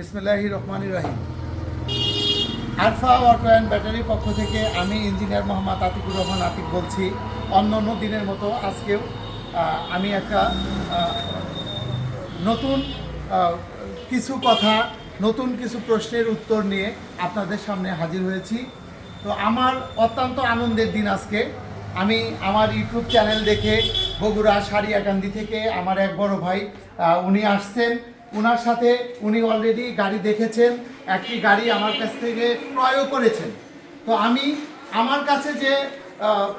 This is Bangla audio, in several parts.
বিসমিল্লাহি রহমান রাহিম। আলফা অটো অ্যান্ড ব্যাটারির পক্ষ থেকে আমি ইঞ্জিনিয়ার মোহাম্মদ আতিকুর রহমান আতিক বলছি। অন্য অন্য দিনের মতো আজকেও আমি একটা নতুন কিছু কথা, নতুন কিছু প্রশ্নের উত্তর নিয়ে আপনাদের সামনে হাজির হয়েছি। তো আমার অত্যন্ত আনন্দের দিন আজকে। আমি আমার ইউটিউব চ্যানেল দেখে বগুড়া সারিয়াকান্দি থেকে আমার এক বড় ভাই উনি আসছেন। ওনার সাথে উনি অলরেডি গাড়ি দেখেছেন, একটি গাড়ি আমার কাছ থেকে ক্রয়ও করেছেন। তো আমি আমার কাছে যে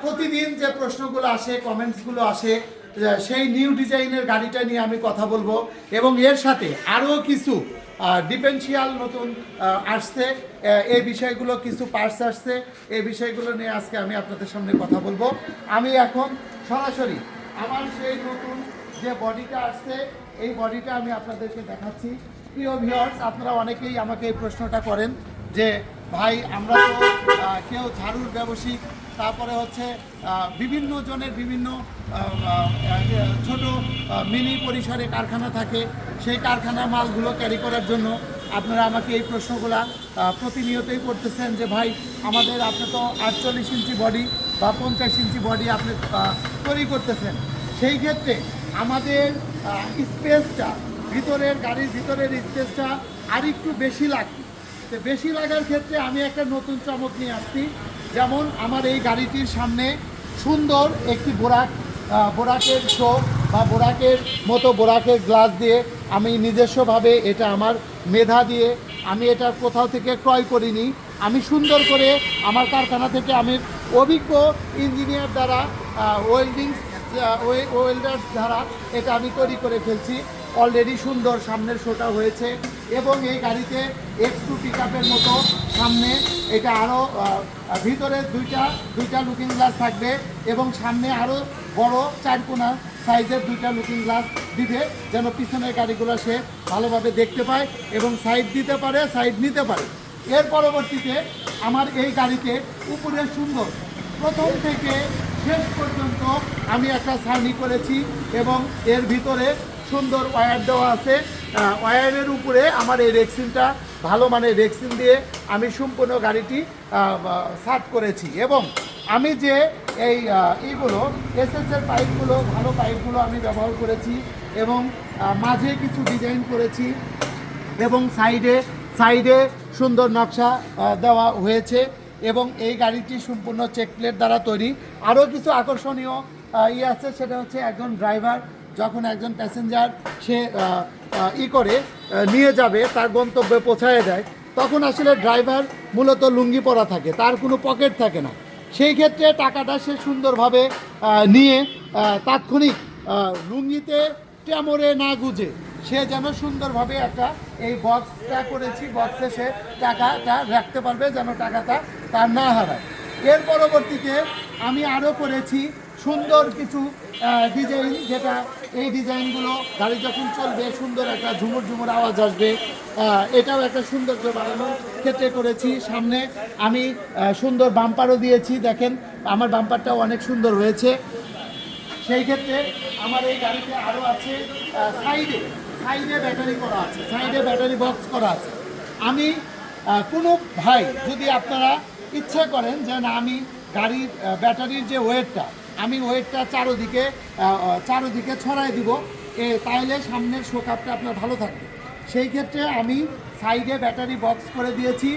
প্রতিদিন যে প্রশ্নগুলো আসে কমেন্টসগুলো আসে সেই নিউ ডিজাইনের গাড়িটা নিয়ে আমি কথা বলব এবং এর সাথে আরও কিছু ডিফেন্সিয়াল নতুন আসছে। এই বিষয়গুলো কিছু পার্টস আসছে। এই বিষয়গুলো নিয়ে আজকে আমি আপনাদের সামনে কথা বলব। আমি এখন সরাসরি আমার সেই নতুন যে বডিটা আসছে এই বডিটা আমি আপনাদেরকে দেখাচ্ছি। প্রিয় ভিউয়ার্স আপনারা অনেকেই আমাকে এই প্রশ্নটা করেন যে, ভাই, আমরা তো কেউ ঝাড়ুর ব্যবসায়িক, তারপরে হচ্ছে বিভিন্ন জনের বিভিন্ন ছোট মিনি পরিসরে কারখানা থাকে। সেই কারখানার মালগুলো ক্যারি করার জন্য আপনারা আমাকে এই প্রশ্নগুলা প্রতিনিয়তই করতেছেন যে, ভাই, আমাদের আপনি তো আটচল্লিশ ইঞ্চি বডি বা পঞ্চাশ ইঞ্চি বডি আপনি তৈরি করতেছেন। সেই ক্ষেত্রে আমাদের স্পেসটা, ভিতরের গাড়ির ভিতরের স্পেসটা আর একটু বেশি লাগবে তো বেশি লাগার ক্ষেত্রে আমি একটা নতুন চমক নিয়ে আসছি। যেমন আমার এই গাড়িটির সামনে সুন্দর একটি বোরাক বোরাকের শো বা বোরাকের মতো বোরাকের গ্লাস দিয়ে আমি নিজস্বভাবে এটা আমার মেধা দিয়ে আমি এটা কোথাও থেকে ক্রয় করিনি। আমি সুন্দর করে আমার কারখানা থেকে আমি অভিজ্ঞ ইঞ্জিনিয়ার দ্বারা ওয়েল্ডিং ওয়েল্ডার দ্বারা এটা আমি তৈরি করে ফেলছি। অলরেডি সুন্দর সামনের শোটা হয়েছে এবং এই গাড়িতে এক্স টু পিক মতো সামনে এটা আরও ভিতরে দুইটা দুইটা লুকিং গ্লাস থাকবে এবং সামনে আরও বড় চারকোনা সাইজের দুইটা লুকিং গ্লাস দিবে যেন পিছনের গাড়িগুলো সে ভালোভাবে দেখতে পায় এবং সাইড দিতে পারে সাইড নিতে পারে। এর পরবর্তীতে আমার এই গাড়িতে উপরে সুন্দর প্রথম থেকে শেষ পর্যন্ত আমি একটা সার্নি করেছি এবং এর ভিতরে সুন্দর ওয়্যার দেওয়া আছে। ওয়্যারের উপরে আমার এই রেক্সিনটা ভালো মানের রেক্সিন দিয়ে আমি সম্পূর্ণ গাড়িটি সার্ট করেছি। এবং আমি যে এই এইগুলো এসএসের পাইপগুলো, ভালো পাইপগুলো আমি ব্যবহার করেছি এবং মাঝে কিছু ডিজাইন করেছি এবং সাইডে সাইডে সুন্দর নকশা দেওয়া হয়েছে। এবং এই গাড়িটি সম্পূর্ণ চেক প্লেট দ্বারা তৈরি। আরও কিছু আকর্ষণীয় ই আছে, সেটা হচ্ছে একজন ড্রাইভার যখন একজন প্যাসেঞ্জার সে ই করে নিয়ে যাবে, তার গন্তব্যে পৌঁছায় দেয়, তখন আসলে ড্রাইভার মূলত লুঙ্গি পরা থাকে, তার কোনো পকেট থাকে না। সেই ক্ষেত্রে টাকাটা সে সুন্দরভাবে নিয়ে তাৎক্ষণিক লুঙ্গিতে টেমরে না গুজে সে যেন সুন্দরভাবে একটা এই বক্সটা করেছি বক্সে সে টাকাটা রাখতে পারবে, যেন টাকাটা তার না হারায়। এর পরবর্তীতে আমি আরও করেছি সুন্দর কিছু ডিজাইন যেটা এই ডিজাইনগুলো গাড়ি যখন চলবে, সুন্দর একটা ঝুমুর ঝুমুর আওয়াজ আসবে। এটাও একটা সৌন্দর্য বাড়ানোর ক্ষেত্রে করেছি। সামনে আমি সুন্দর বাম্পারও দিয়েছি, দেখেন, আমার বাম্পারটাও অনেক সুন্দর হয়েছে। সেই ক্ষেত্রে আমার এই গাড়িতে আরও আছে সাইডে সাইডে ব্যাটারি করা আছে, সাইডে ব্যাটারি বক্স করা আছে। আমি কোনো ভাই যদি আপনারা ইচ্ছা করেন যে না, আমি গাড়ির ব্যাটারির যে ওয়েটটা, আমি ওয়েটটা চারোদিকে চারোদিকে ছড়াই দিব, এ, তাইলে সামনের শোকাপটা আপনার ভালো থাকবে। সেই ক্ষেত্রে আমি সাইডে ব্যাটারি বক্স করে দিয়েছি,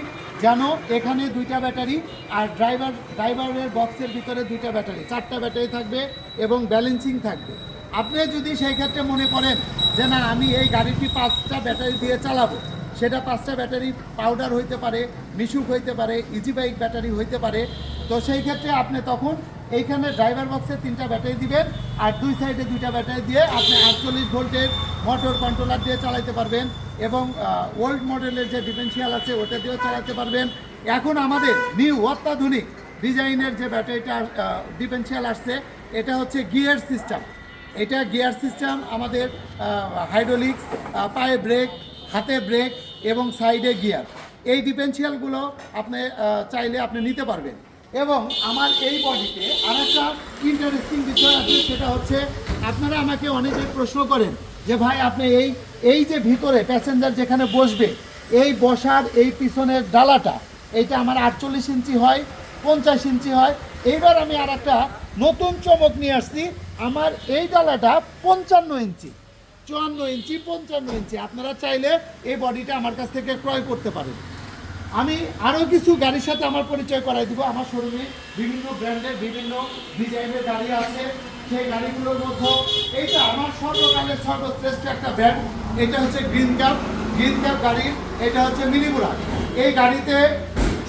যেন এখানে দুইটা ব্যাটারি আর ড্রাইভার, ড্রাইভারের বক্সের ভিতরে দুইটা ব্যাটারি, চারটা ব্যাটারি থাকবে এবং ব্যালেন্সিং থাকবে। আপনি যদি সেই ক্ষেত্রে মনে করেন যে না, আমি এই গাড়িটি পাঁচটা ব্যাটারি দিয়ে চালাবো, সেটা পাঁচটা ব্যাটারি পাউডার হইতে পারে মিশুক হইতে পারে ইজি বাইক ব্যাটারি হইতে পারে, তো সেই ক্ষেত্রে আপনি তখন এইখানে ড্রাইভার বক্সে তিনটা ব্যাটারি দিবেন আর দুই সাইডে দুইটা ব্যাটারি দিয়ে আপনি আটচল্লিশ ভোল্টের মোটর কন্ট্রোলার দিয়ে চালাতে পারবেন এবং ওল্ড মডেলের যে ডিফেন্সিয়াল আছে, ওটা দিয়েও চালাতে পারবেন। এখন আমাদের নিউ অত্যাধুনিক ডিজাইনের যে ব্যাটারিটা ডিফেন্সিয়াল আসছে, এটা হচ্ছে গিয়ার সিস্টেম এটা গিয়ার সিস্টেম, আমাদের হাইড্রোলিক্স পায়ে ব্রেক হাতে ব্রেক এবং সাইডে গিয়ার এই ডিফেন্সিয়ালগুলো আপনি চাইলে আপনি নিতে পারবেন। এবং আমার এই বডিতে আরেকটা ইন্টারেস্টিং বিষয় আছে, সেটা হচ্ছে আপনারা আমাকে অনেকে প্রশ্ন করেন যে, ভাই, আপনি এই এই যে ভিতরে প্যাসেঞ্জার যেখানে বসবে, এই বসার এই পিছনের ডালাটা এইটা আমার আটচল্লিশ ইঞ্চি হয় পঞ্চাশ ইঞ্চি হয়। এইবার আমি আর একটা নতুন চমক নিয়ে আসছি। আমার এই ডালাটা পঞ্চান্ন ইঞ্চি। চুয়ান্ন ইঞ্চি, পঞ্চান্ন ইঞ্চি। আপনারা চাইলে এই বডিটা আমার কাছ থেকে ক্রয় করতে পারেন। আমি আরও কিছু গাড়ির সাথে আমার পরিচয় করাই দেবো। আমার শোরুমে বিভিন্ন ব্র্যান্ডের, বিভিন্ন ডিজাইনের গাড়ি আছে। সেই গাড়িগুলোর মধ্যে এইটা আমার সর্বকালের সর্বশ্রেষ্ঠ একটা ব্র্যান্ড। এটা হচ্ছে গ্রিন ক্যাপ। গ্রিন ক্যাপ গাড়ি, এটা হচ্ছে মিনিবুরা এই গাড়িতে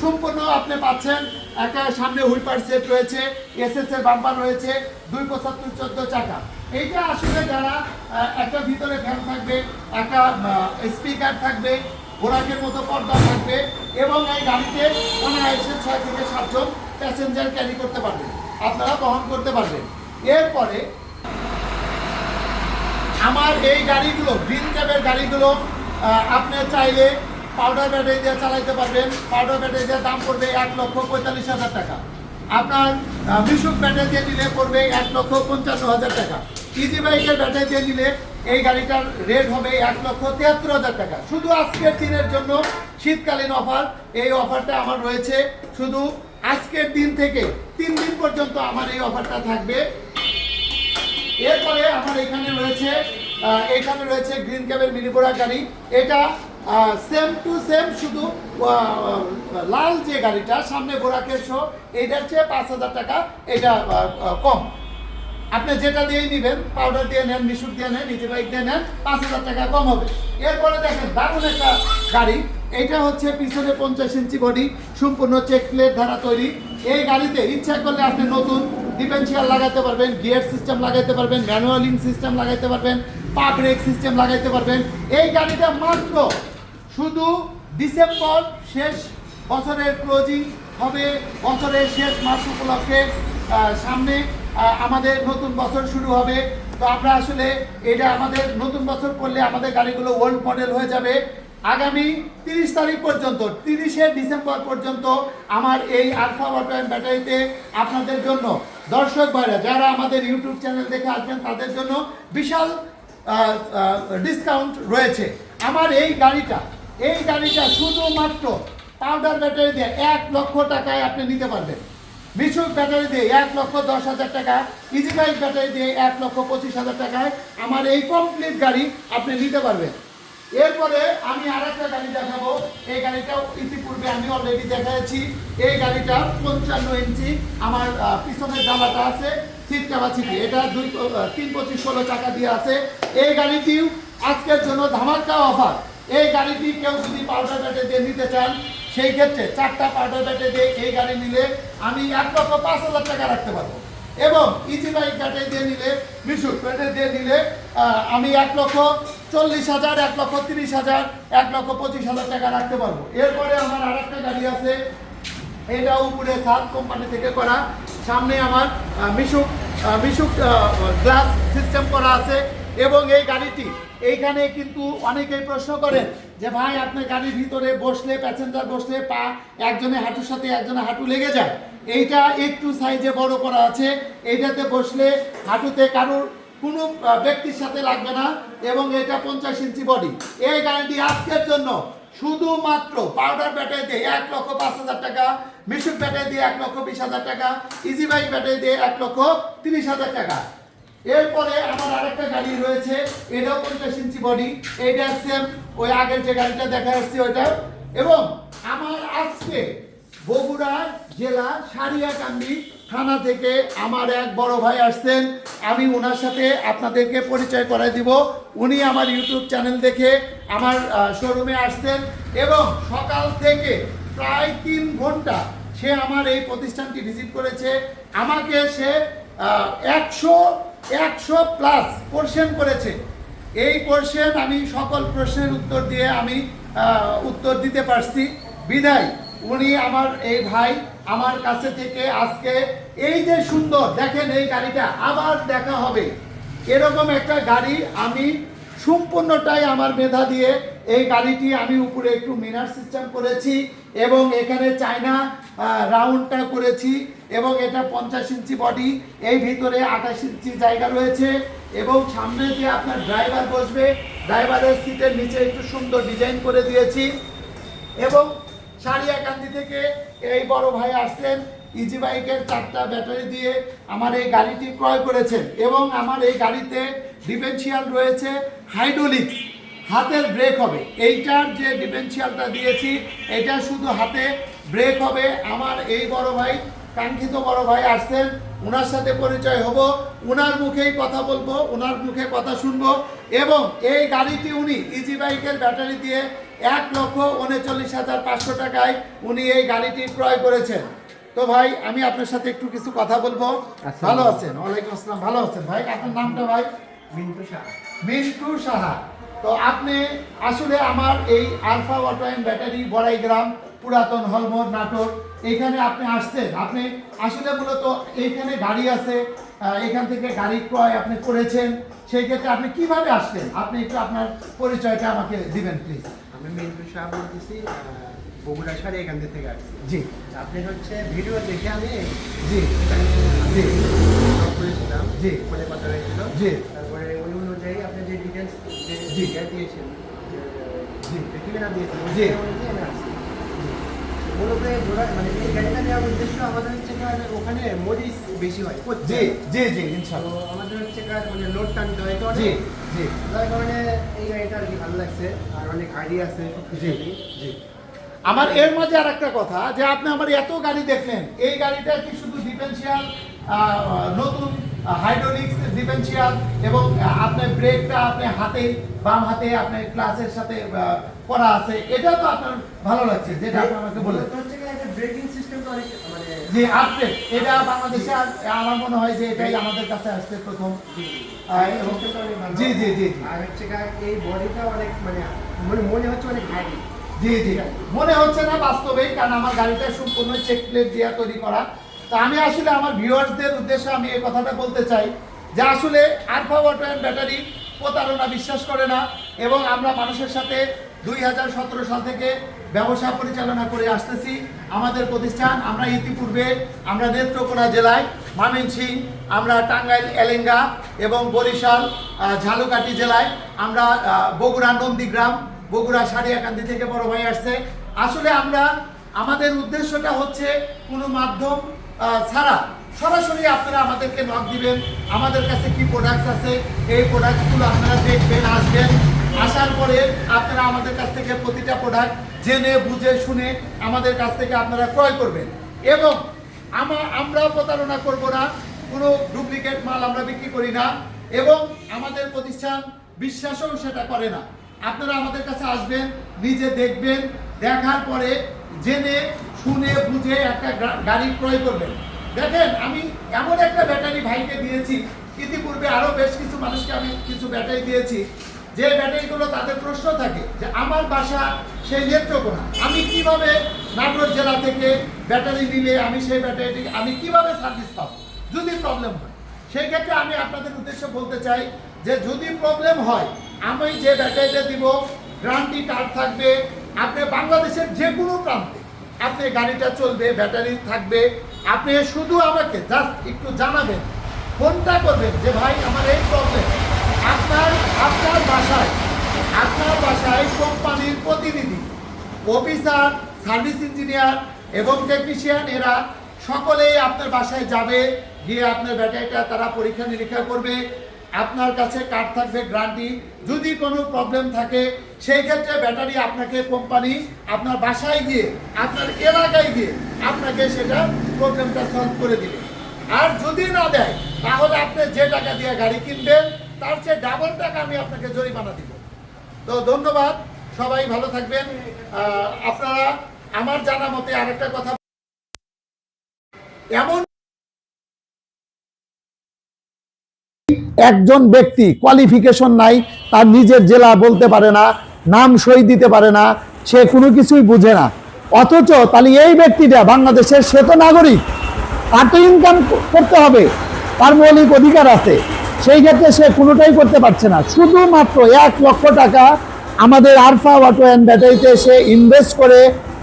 সম্পূর্ণ আপনি পাচ্ছেন একটা সামনে হুইপার সেট রয়েছে এসএস এর বাম্পার রয়েছে দুই পঁচাত্তর চোদ্দ চাকা। এইটা আসলে যারা একটা ভিতরে ফ্যান থাকবে, একটা স্পিকার থাকবে ঘোড়াকের মতো পর্দা থাকবে, এবং এই গাড়িতে অনায়াসে ছয় থেকে সাতজন প্যাসেঞ্জার ক্যারি করতে পারবেন আপনারা বহন করতে পারবেন। এরপরে আমার এই গাড়িগুলো গ্রিন ক্যাবের গাড়িগুলো আপনি চাইলে পাউডার ব্যাটারি দিয়ে চালাইতে পারবেন। পাউডার ব্যাটারি দিয়ে দাম পড়বে এক লক্ষ পঁয়তাল্লিশ হাজার টাকা। আপনার মিশুক ব্যাটারি দিয়ে নিলে পড়বে এক লক্ষ পঞ্চান্ন হাজার টাকা। ইজি বাইকের ব্যাটারি দিয়ে নিলে এই গাড়িটার রেট হবে এক লক্ষ তিয়াত্তর হাজার টাকা। শুধু আজকের দিনের জন্য শীতকালীন অফার। এই অফারটা আমার রয়েছে। শুধু আজকের দিন থেকে তিন দিন পর্যন্ত আমার এই অফারটা থাকবে। এরপরে আমার এখানে রয়েছে এখানে রয়েছে গ্রিন ক্যাবের মিনি বোরা গাড়ি। এটা সেম টু সেম শুধু লাল যে গাড়িটা, সামনে বোরাকের শো এটার চেয়ে পাঁচ হাজার টাকা এটা কম। আপনি যেটা দিয়েই নেবেন পাউডার দিয়ে নেন মিশুক দিয়ে নেন নিজে বাইক দিয়ে নেন, পাঁচ হাজার টাকা কম হবে। এরপরে দেখেন, দারুণ একটা গাড়ি। এটা হচ্ছে পিছনে পঞ্চাশ ইঞ্চি বডি সম্পূর্ণ চেক প্লেট দ্বারা তৈরি। এই গাড়িতে ইচ্ছা করলে আপনি নতুন ডিফেন্সিয়াল লাগাতে পারবেন গিয়ার সিস্টেম লাগাইতে পারবেন ম্যানুয়ালিং সিস্টেম লাগাইতে পারবেন পা ব্রেক সিস্টেম লাগাইতে পারবেন। এই গাড়িটা মাত্র শুধু ডিসেম্বর শেষ বছরের ক্লোজিং হবে, বছরের শেষ মাস উপলক্ষে সামনে আমাদের নতুন বছর শুরু হবে। তো আমরা আসলে এটা আমাদের নতুন বছর করলে আমাদের গাড়িগুলো ওল্ড মডেল হয়ে যাবে। আগামী তিরিশ তারিখ পর্যন্ত, তিরিশে ডিসেম্বর পর্যন্ত আমার এই আলফা ওয়াটার ব্যাটারিতে আপনাদের জন্য, দর্শক ভাইরা, যারা আমাদের ইউটিউব চ্যানেল দেখে আসবেন, তাদের জন্য বিশাল ডিসকাউন্ট রয়েছে। আমার এই গাড়িটা এই গাড়িটা শুধুমাত্র পাউডার ব্যাটারি দিয়ে এক লক্ষ টাকায় আপনি নিতে পারবেন। মিশুক ব্যাটারি দিয়ে এক লক্ষ দশ হাজার টাকা ইজি বাইক ব্যাটারি দিয়ে এক লক্ষ পঁচিশ হাজার টাকায় আমার এই কমপ্লিট গাড়ি আপনি নিতে পারবেন। এরপরে আমি আর একটা গাড়ি দেখাবো। এই গাড়িটাও ইতিপূর্বে আমি অলরেডি দেখাচ্ছি এই গাড়িটা পঞ্চান্ন ইঞ্চি, আমার পিছনের ডালাটা আছে সিট ক্যাপাসিটি এটা দুই তিন পঁচিশ ষোলো টাকা দিয়ে আছে। এই গাড়িটিও আজকের জন্য ধামাকা অফার এই গাড়িটি কেউ যদি পাউডার ব্যাটে দিয়ে নিতে চান, সেই ক্ষেত্রে চারটা পাউডার ব্যাটে দিয়ে এই গাড়ি নিলে আমি এক লক্ষ পাঁচ হাজার টাকা রাখতে পারব। এবং ইজি বাইক ব্যাটারি দিয়ে নিলে মিশুক ব্যাটারি দিয়ে নিলে আমি এক লক্ষ চল্লিশ হাজার, এক লক্ষ তিরিশ হাজার, এক লক্ষ পঁচিশ হাজার টাকা রাখতে পারব। এরপরে আমার আর একটা গাড়ি আছে, এটা উপরে সাত কোম্পানি থেকে করা। সামনে আমার মিশুক মিশুক গ্লাস সিস্টেম করা আছে। এবং এই গাড়িটি, এইখানে কিন্তু অনেকেই প্রশ্ন করেন যে ভাই, আপনার গাড়ির ভিতরে বসলে প্যাসেঞ্জার বসলে পা একজনের হাঁটুর সাথে একজনের হাঁটু লেগে যায়। এইটা একটু সাইজে বড় করা আছে। এইটাতে বসলে হাঁটুতে কারোর কোনো ব্যক্তির সাথে লাগবে না এবং এটা পঞ্চাশ ইঞ্চি বডি এই গাড়িটি আজকের জন্য শুধুমাত্র পাউডার ব্যাটারি দিয়ে এক লক্ষ পাঁচ হাজার টাকা মিশুক ব্যাটারি দিয়ে এক লক্ষ বিশ হাজার টাকা ইজি বাইক ব্যাটারি দিয়ে এক লক্ষ তিরিশ হাজার টাকা। এরপরে আমার আরেকটা গাড়ি রয়েছে, এটাও পঞ্চাশ ইঞ্চি বডি এইটা সেম ওই আগের যে গাড়িটা দেখা যাচ্ছে ওইটা। এবং আমার আজকে বগুড়া জেলা সারিয়াকান্দি থানা থেকে আমার এক বড় ভাই আসছেন, আমি ওনার সাথে আপনাদেরকে পরিচয় করাই দিব। উনি আমার ইউটিউব চ্যানেল দেখে আমার শোরুমে আসছেন এবং সকাল থেকে প্রায় তিন ঘণ্টা সে আমার এই প্রতিষ্ঠানটি ভিজিট করেছে। আমাকে সে একশো একশো প্লাস কোশ্চেন করেছে। এই কোশ্চেন আমি সকল প্রশ্নের উত্তর দিয়ে আমি উত্তর দিতে পারছি। বিদায়, উনি আমার, এই ভাই আমার কাছে থেকে আজকে এই যে সুন্দর, দেখেন এই গাড়িটা, আবার দেখা হবে। এরকম একটা গাড়ি আমি সম্পূর্ণটাই আমার মেধা দিয়ে এই গাড়িটি আমি উপরে একটু মিনার সিস্টেম করেছি এবং এখানে চায়না রাউন্ডটা করেছি এবং এটা পঞ্চাশ ইঞ্চি বডি, এই ভিতরে আঠাশ ইঞ্চি জায়গা রয়েছে এবং সামনে যে আপনার ড্রাইভার বসবে, ড্রাইভারের সিটের নিচে একটু সুন্দর ডিজাইন করে দিয়েছি এবং সারিয়াকান্দি থেকে এই বড় ভাই আসছেন ইজি বাইকের চারটা ব্যাটারি দিয়ে আমার এই গাড়িটি ক্রয় করেছেন এবং আমার এই গাড়িতে ডিফেন্সিয়াল রয়েছে হাইড্রোলিক্স হাতের ব্রেক হবে। এইটার যে ডিফেন্সিয়ালটা দিয়েছি, এটা শুধু হাতে ব্রেক হবে। আমার এই বড় ভাই কাঙ্ক্ষিত বড় ভাই আসছেন। ওনার সাথে পরিচয় হব। ওনার মুখেই কথা বলব ওনার মুখে কথা শুনব এবং এই গাড়িটি উনি ইজি বাইকের ব্যাটারি দিয়ে এক লক্ষ উনচল্লিশ হাজার পাঁচশো টাকায় উনি এই গাড়িটি ক্রয় করেছেন। তো ভাই আমি আপনার সাথে একটু কিছু কথা বলব। ভালো আছেন? ওয়ালাইকুম আসসালাম। ভালো আছেন ভাই? আপনার নামটা ভাই? মিন্টু শাহ মিন্টু সাহা। তো আপনি আসলে আমার এই আলফা অটোয়াইন ব্যাটারি বড়াই গ্রাম পুরাতন হলমোর নাটক এখানে আপনি আসছেন আপনি আসলে মূলত এইখানে গাড়ি আছে এখান থেকে গাড়ি ক্রয় আপনি করেছেন সেই ক্ষেত্রে আপনি কীভাবে আসছেন আপনি একটু আপনার পরিচয়টা আমাকে দিবেন প্লিজ আমি মিন্টু শাহ বলতেছি বগুড়া সারে এখান থেকে আসছি জি আপনি হচ্ছে ভিডিও দেখে আমি জি জি করেছিলাম জি। ফোনে কথা হয়েছিল জি। তারপরে ওই অনুযায়ী আপনি যে ডিটেলস যে জি। দিয়েছেন জি। ঠিকানা দিয়েছেন জি। আমি আসছি মূলত মানে এই গাড়িটা নেওয়ার উদ্দেশ্য আমাদের হচ্ছে ওখানে মরিচ বেশি হয় জি জি জি তো আমাদের হচ্ছে কাজ মানে লোড টানতে হয় তো জি জি। যার কারণে এই গাড়িটা আর কি ভালো লাগছে আর অনেক আইডিয়া আছে জি জি। আমার এর মাঝে আর একটা কথা যে আপনি আমার এত গাড়ি দেখলেন এই গাড়িটা কি শুধু ডিফেন্সিয়াল নতুন হাইড্রোলিক্স ডিফেন্সিয়াল এবং আপনার ব্রেকটা আপনি হাতে বাম হাতে আপনার ক্লাসের সাথে করা আছে। এটা তো আপনার ভালো লাগছে যেটা আপনি আমাকে বললেন। ব্রেকিং সিস্টেমটা অনেক মানে যে আপডেট এটা বাংলাদেশে আমার মনে হয় যে এটাই আমাদের কাছে আসছে প্রথম। জি জি। জি আর হচ্ছে এই বডিটা অনেক মানে মনে মনে হচ্ছে অনেক ভারী জি জি। মনে হচ্ছে না বাস্তবে কারণ আমার গাড়িটা সম্পূর্ণ চেক প্লেট দিয়ে তৈরি করা। তো আমি আসলে আমার ভিউয়ার্সদের উদ্দেশ্যে আমি এই কথাটা বলতে চাই যে আসলে আলফা ওয়াটার ব্যাটারি প্রতারণা বিশ্বাস করে না এবং আমরা মানুষের সাথে দুই হাজার সতেরো সাল থেকে ব্যবসা পরিচালনা করে আসতেছি। আমাদের প্রতিষ্ঠান আমরা ইতিপূর্বে আমরা নেত্রকোনা জেলায় ময়মনসিং আমরা টাঙ্গাইল এলেঙ্গা এবং বরিশাল আহ, ঝালকাঠি জেলায় আমরা বগুড়া নন্দীগ্রাম বগুড়া সারিয়াকান্দি থেকে বড় ভাই আসছে। আসলে আমরা আমাদের উদ্দেশ্যটা হচ্ছে কোনো মাধ্যম ছাড়া, সরাসরি আপনারা আমাদেরকে নক দিবেন। আমাদের কাছে কি প্রোডাক্টস আছে? এই প্রোডাক্টসগুলো আপনারা দেখবেন, আসবেন। আসার পরে আপনারা আমাদের কাছ থেকে প্রতিটা প্রোডাক্ট জেনে, বুঝে, শুনে আমাদের কাছ থেকে আপনারা ক্রয় করবেন। এবং আমা আমরা প্রতারণা করব না, কোনো ডুপ্লিকেট মাল আমরা বিক্রি করি না। এবং আমাদের প্রতিষ্ঠান বিশ্বাসও সেটা করে না। আপনারা আমাদের কাছে আসবেন, নিজে দেখবেন, দেখার পরে জেনে শুনে বুঝে একটা গাড়ি ক্রয় করবেন। দেখেন, আমি এমন একটা ব্যাটারি ভাইকে দিয়েছি, ইতিপূর্বে আরও বেশ কিছু মানুষকে আমি কিছু ব্যাটারি দিয়েছি। যে ব্যাটারিগুলো তাদের প্রশ্ন থাকে যে, আমার বাসা সেই নেত্রকোনা, আমি কীভাবে নাটোর জেলা থেকে ব্যাটারি নিলে আমি সেই ব্যাটারিটি, আমি কীভাবে সার্ভিস পাবো? যদি প্রবলেম হয়, সেই ক্ষেত্রে আমি আপনাদের উদ্দেশ্যে বলতে চাই যে, যদি প্রবলেম হয়, আমি যে ব্যাটারিটা দিব, গ্রান্টি কার্ড থাকবে, আপনি বাংলাদেশের যে কোনো প্রান্তে আপনি গাড়িটা চলবে, ব্যাটারি থাকবে। আপনি শুধু আমাকে জাস্ট একটু জানাবেন, ফোনটা করবেন যে, ভাই, আমার এই প্রবলেম আপনার আপনার বাসায় আপনার বাসায় কোম্পানির প্রতিনিধি অফিসার সার্ভিস ইঞ্জিনিয়ার এবং টেকনিশিয়ান এরা সকলেই আপনার বাসায় যাবে, গিয়ে আপনার ব্যাটারিটা তারা পরীক্ষা নিরীক্ষা করবে আপনার কাছে কার্ড থাকবে গ্যারান্টি যদি কোনো প্রবলেম থাকে, সেই ক্ষেত্রে ব্যাটারি আপনাকে কোম্পানি আপনার বাসায় গিয়ে, আপনার এলাকায় গিয়ে আপনাকে সেটা প্রবলেমটা সলভ করে দিবে। আর যদি না দেয়, তাহলে আপনি যে টাকা দিয়ে গাড়ি কিনবেন, তার চেয়ে ডাবল টাকা আমি আপনাকে জরিমানা দিব। তো ধন্যবাদ, সবাই ভালো থাকবেন। আপনারা আমার জানা মতে আরেকটা কথা এমন একজন ব্যক্তি কোয়ালিফিকেশন নাই, তার নিজের জেলা বলতে পারে না, নাম সই দিতে পারে না, সে কোনো কিছুই বুঝে না। অথচ তাহলে এই ব্যক্তিটা বাংলাদেশের সে তো নাগরিক, তার তো ইনকাম করতে হবে, তার মৌলিক অধিকার আছে, সেই ক্ষেত্রে সে কোনোটাই করতে পারছে না। শুধুমাত্র এক লক্ষ টাকা আমাদের আরফা অটো অ্যান্ড ব্যাটারিতে সে ইনভেস্ট করে,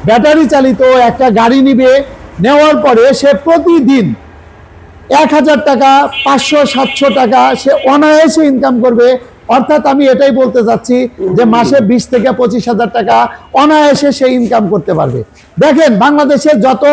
ব্যাটারি চালিত একটা গাড়ি নিবে, নেওয়ার পরে সে প্রতিদিন এক হাজার টাকা, পাঁচশো, সাতশো টাকা সে অনায়াসে ইনকাম করবে। অর্থাৎ আমি এটাই বলতে চাচ্ছি যে মাসে বিশ থেকে পঁচিশ হাজার টাকা অনায়াসে সে ইনকাম করতে পারবে। দেখেন, বাংলাদেশের যত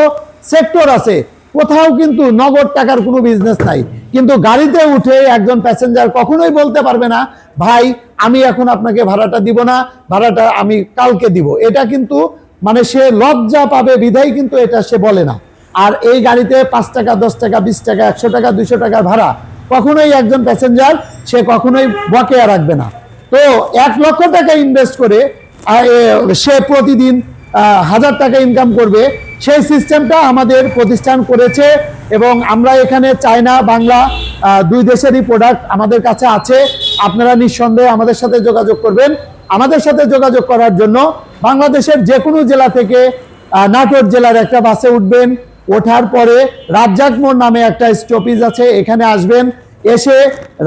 সেক্টর আছে, কোথাও কিন্তু নগদ টাকার কোনো বিজনেস নাই। কিন্তু গাড়িতে উঠে একজন প্যাসেঞ্জার কখনোই বলতে পারবে না, ভাই, আমি এখন আপনাকে ভাড়াটা দিব না, ভাড়াটা আমি কালকে দিব। এটা কিন্তু মানে সে লজ্জা পাবে বিধাই কিন্তু এটা সে বলে না। আর এই গাড়িতে পাঁচ টাকা, দশ টাকা, বিশ টাকা, একশো টাকা, দুইশো টাকা ভাড়া, কখনোই একজন প্যাসেঞ্জার সে কখনোই বকেয়া রাখবে না। তো এক লক্ষ টাকা ইনভেস্ট করে সে প্রতিদিন হাজার টাকা ইনকাম করবে। সেই সিস্টেমটা আমাদের প্রতিষ্ঠান করেছে এবং আমরা এখানে চায়না, বাংলা দুই দেশেরই প্রোডাক্ট আমাদের কাছে আছে। আপনারা নিঃসন্দেহে আমাদের সাথে যোগাযোগ করবেন। আমাদের সাথে যোগাযোগ করার জন্য বাংলাদেশের যে কোনো জেলা থেকে নাটোর জেলার একটা বাসে উঠবেন। ওঠার পরে রাজ্জাক মোড় নামে একটা স্টপেজ আছে, এখানে আসবেন। এসে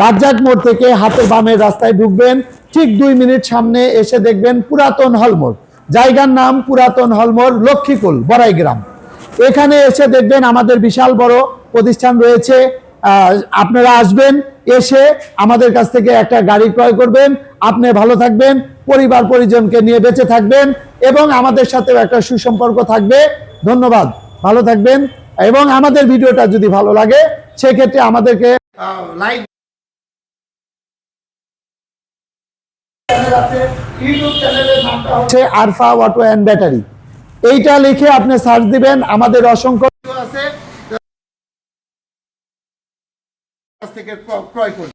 রাজ্জাক মোড় থেকে হাতের বামের রাস্তায় ঢুকবেন। ঠিক দুই মিনিট সামনে এসে দেখবেন পুরাতন হলমোড়। জায়গার নাম পুরাতন হলমোড় লক্ষ্মীকুল বড়াই গ্রাম এখানে এসে দেখবেন আমাদের বিশাল বড় প্রতিষ্ঠান রয়েছে। আপনারা আসবেন, এসে আমাদের কাছ থেকে একটা গাড়ি ক্রয় করবেন। আপনি ভালো থাকবেন পরিবার পরিজনকে নিয়ে বেঁচে থাকবেন এবং আমাদের সাথেও একটা সুসম্পর্ক থাকবে। ধন্যবাদ। ভালো থাকবেন এবং আমাদের ভিডিওটা যদি ভালো লাগে সেক্ষেত্রে আমাদেরকে লাইক হচ্ছে আরফা অটো অ্যান্ড ব্যাটারি। এইটা লিখে আপনি সার্চ দিবেন আমাদের অসংখ্য আছে। থেকে ক্রয় করবে